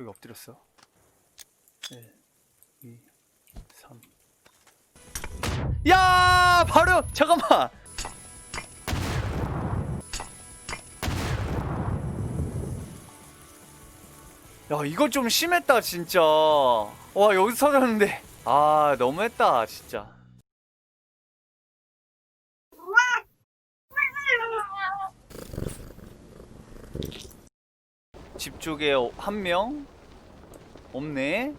저기 엎드렸어 1 2 3 야! 바로 잠깐만. 야, 이거 좀 심했다, 진짜. 와, 여기서 터졌는데. 아, 너무했다, 진짜. 집 쪽에 한 명? 없네?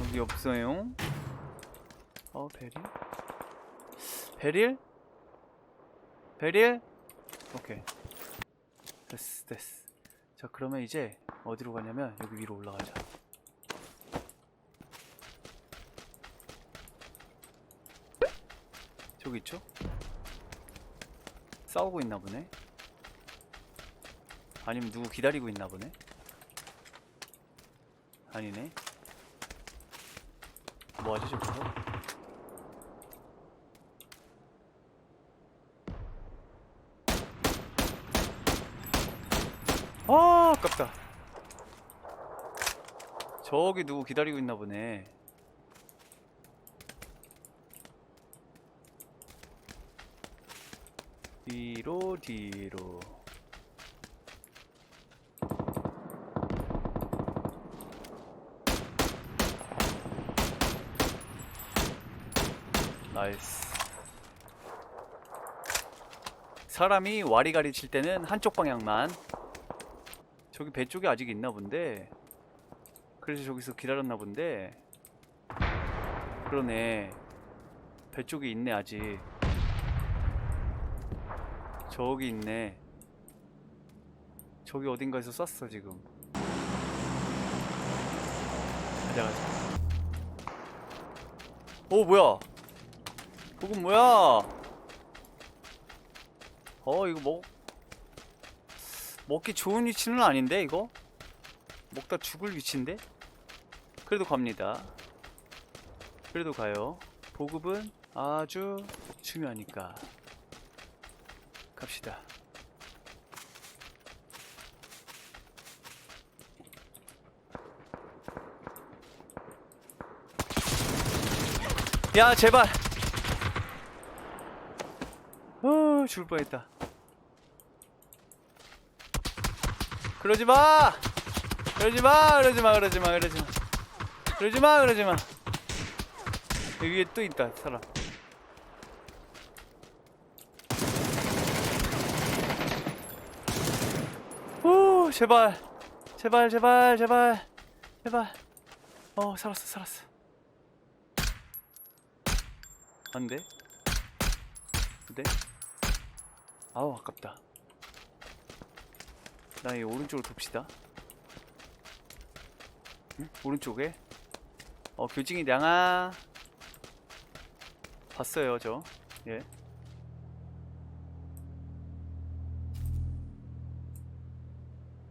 여기 없어요. 어, 베릴? 베릴? 베릴? 오케이. 됐어, 됐어. 자, 그러면 이제 어디로 가냐면 여기 위로 올라가자. 저기 있죠? 싸우고 있나 보네. 아니면 누구 기다리고 있나 보네. 아니네. 뭐하지 저기서? 아 아깝다 저기 누구 기다리고 있나 보네 뒤로 뒤로 나이스. 사람이 와리가리 칠 때는 한쪽 방향만. 저기 배 쪽에 아직 있나 본데. 그래서 저기서 기다렸나 본데. 그러네. 배 쪽에 있네 아직. 저기 있네. 저기 어딘가에서 쐈어 지금. 가자 가자. 오 뭐야 그건 뭐야? 어 이거 먹 먹기 좋은 위치는 아닌데 이거? 먹다 죽을 위치인데? 그래도 갑니다. 그래도 가요. 보급은 아주 중요하니까. 갑시다. 야 제발 어 죽을 뻔했다. 그러지 마! 그러지 마! 그러지 마! 그러지 마! 그러지 마! 그러지 마! 그러지 마! 여기에 또 있다 사람. 오 제발. 제발 제발 제발. 제발. 어 살았어 살았어. 안 돼? 안 돼 아우 아깝다. 나 이 오른쪽으로 돕시다. 응? 오른쪽에? 어 교징이 냥아. 봤어요 저. 예.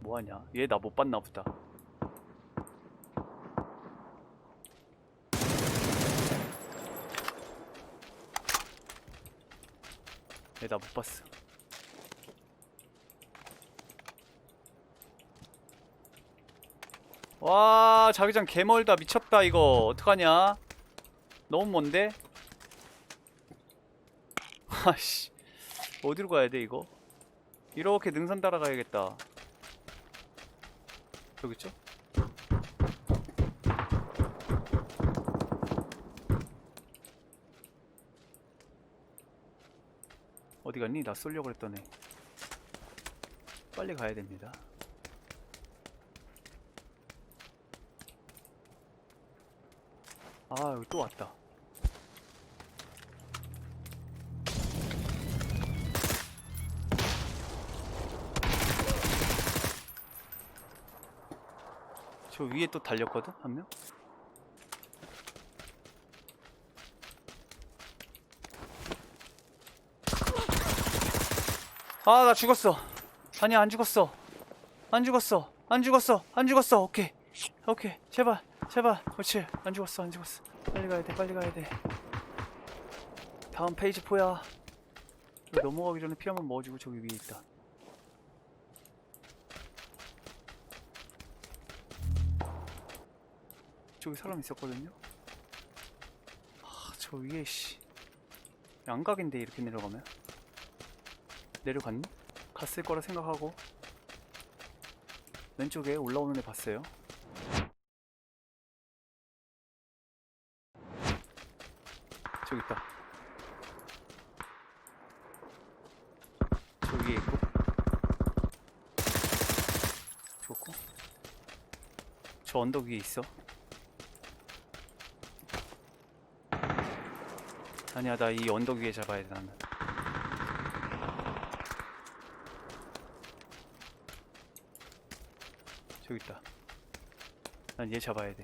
뭐하냐? 얘 나 못 봤나 보다. 얘 나 못 봤어 와 자기장 개멀다. 미쳤다 이거. 어떡하냐? 너무 먼데? 아씨. 어디로 가야 돼 이거? 이렇게 능선 따라가야겠다. 여기 있죠? 어디 갔니? 나 쏠려고 그랬더니 빨리 가야 됩니다 아 또 왔다. 저 위에 또 달렸거든 한 명? 아 나 죽었어. 아니야 안 죽었어. 안 죽었어. 안 죽었어. 안 죽었어. 오케이. 오케이. 제발 제발 그렇지 안 죽었어 안 죽었어. 빨리 가야 돼 빨리 가야 돼. 다음 페이지 포야. 넘어가기 전에 피 한번 먹어주고 저기 위에 있다. 저기 사람 있었거든요? 아저 위에 씨. 양각인데 이렇게 내려가면? 내려갔니? 갔을 거라 생각하고. 왼쪽에 올라오는 애 봤어요. 저기 있다. 저 위에 있고. 좋고. 저 언덕 위에 있어. 아니야, 나 이 언덕 위에 잡아야 돼, 나는. 저기 있다. 난 얘 잡아야 돼.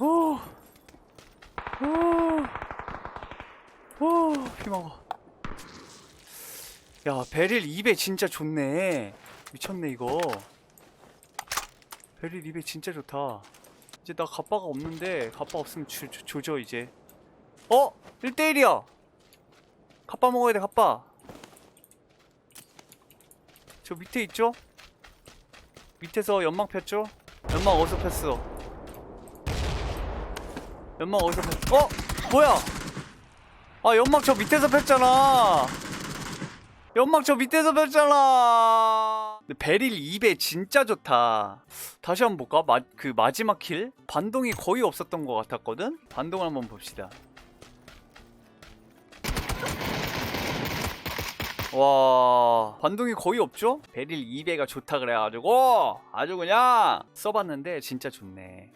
오, 오, 오, 피먹어. 야, 베릴 2배 진짜 좋네. 미쳤네, 이거. 베릴 2배 진짜 좋다. 이제 나 갑바가 없는데, 갑바 없으면 조, 조, 조져, 이제. 어? 1대1이야! 갑바 먹어야 돼, 갑바. 저 밑에 있죠? 밑에서 연막 폈죠? 연막 어디서 폈어? 연막 어디서 폈... 어? 뭐야? 아 연막 저 밑에서 폈잖아 연막 저 밑에서 폈잖아 근데 베릴 2배 진짜 좋다 다시 한번 볼까? 마, 그 마지막 킬? 반동이 거의 없었던 것 같았거든? 반동을 한번 봅시다 와 반동이 거의 없죠? 베릴 2배가 좋다 그래가지고 아주 그냥 써봤는데 진짜 좋네